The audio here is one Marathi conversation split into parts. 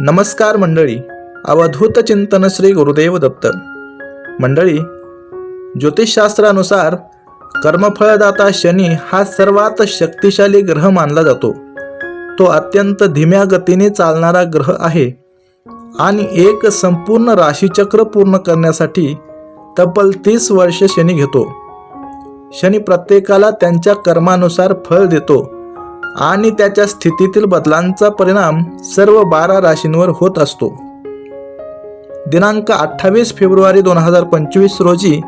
नमस्कार मंडळी. अवधूत चिंतन श्री गुरुदेव दत्त. मंडळी ज्योतिषशास्त्रानुसार कर्मफळदाता शनी हा सर्वात शक्तिशाली ग्रह मानला जातो. तो अत्यंत धीम्या गतीने चालणारा ग्रह आहे आणि एक संपूर्ण राशीचक्र पूर्ण करण्यासाठी तब्बल तीस वर्ष शनी घेतो. शनी प्रत्येकाला त्यांच्या कर्मानुसार फळ देतो. आणि त्याच्या स्थितीतील बदलांचा परिणाम सर्व बारा राशींवर होत असतो. दिनांक अठ्ठावीस फेब्रुवारी दोन हजार पंचवीस रोजी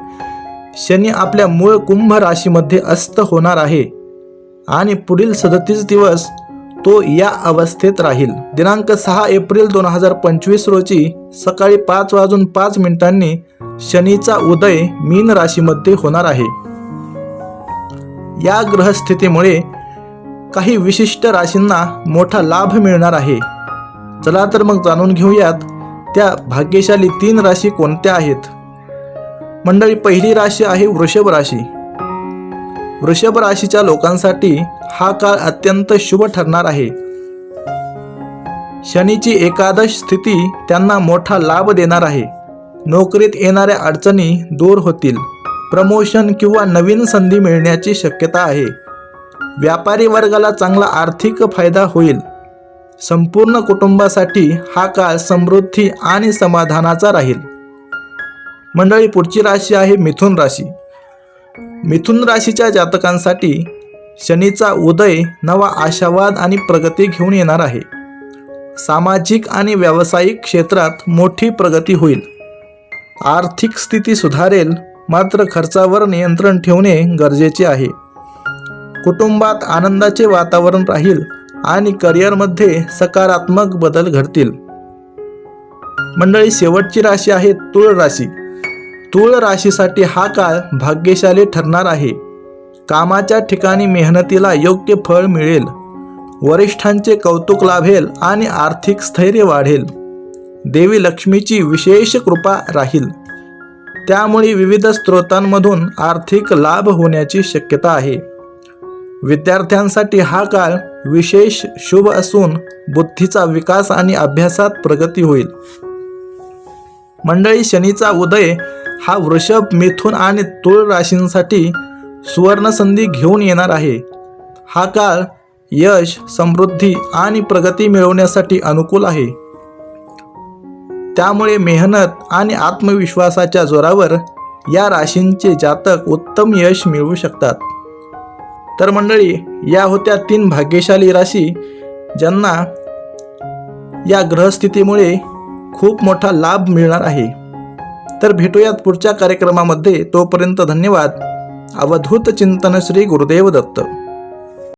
शनी आपल्या मूळ कुंभ राशीमध्ये अस्त होणार आहे आणि पुढील सदतीस दिवस तो या अवस्थेत राहील. दिनांक सहा एप्रिल दोन हजार पंचवीस रोजी सकाळी पाच वाजून पाच मिनिटांनी शनीचा उदय मीन राशीमध्ये होणार आहे. या ग्रहस्थितीमुळे काही विशिष्ट राशींना मोठा लाभ मिळणार आहे. चला तर मग जाणून घेऊयात त्या भाग्यशाली तीन राशी कोणत्या आहेत? मंडळी पहिली राशी आहे वृषभ राशी. वृषभ राशीच्या लोकांसाठी हा काळ अत्यंत शुभ ठरणार आहे. शनीची एकादश स्थिती त्यांना मोठा लाभ देणार आहे. नोकरीत येणाऱ्या अडचणी दूर होतील. प्रमोशन किंवा नवीन संधी मिळण्याची शक्यता आहे. व्यापारी वर्गाला चांगला आर्थिक फायदा होईल. संपूर्ण कुटुंबासाठी हा काळ समृद्धी आणि समाधानाचा राहील. मंडळी पुढची राशी आहे मिथुन राशी. मिथुन राशीच्या जातकांसाठी शनीचा उदय नवा आशावाद आणि प्रगती घेऊन येणार आहे. सामाजिक आणि व्यावसायिक क्षेत्रात मोठी प्रगती होईल. आर्थिक स्थिती सुधारेल मात्र खर्चावर नियंत्रण ठेवणे गरजेचे आहे. कुटुंबात आनंदाचे वातावरण राहील आणि करिअरमध्ये सकारात्मक बदल घडतील. मंडळी शेवटची राशी आहे तुळ राशी. तुळ राशीसाठी हा काळ भाग्यशाली ठरणार आहे. कामाच्या ठिकाणी मेहनतीला योग्य फळ मिळेल. वरिष्ठांचे कौतुक लाभेल आणि आर्थिक स्थैर्य वाढेल. देवी लक्ष्मीची विशेष कृपा राहील. त्यामुळे विविध स्रोतांमधून आर्थिक लाभ होण्याची शक्यता आहे. विद्यार्थ्यांसाठी हा काळ विशेष शुभ असून बुद्धीचा विकास आणि अभ्यासात प्रगती होईल. मंडळी शनीचा उदय हा वृषभ मिथुन आणि तुळ राशींसाठी सुवर्णसंधी घेऊन येणार आहे. हा काळ यश समृद्धी आणि प्रगती मिळवण्यासाठी अनुकूल आहे. त्यामुळे मेहनत आणि आत्मविश्वासाच्या जोरावर या राशींचे जातक उत्तम यश मिळवू शकतात. तर मंडळी या होत्या तीन भाग्यशाली राशी ज्यांना या ग्रहस्थितीमुळे खूप मोठा लाभ मिळणार आहे. तर भेटूयात पुढच्या कार्यक्रमामध्ये. तोपर्यंत धन्यवाद. अवधूत चिंतन श्री गुरुदेव दत्त.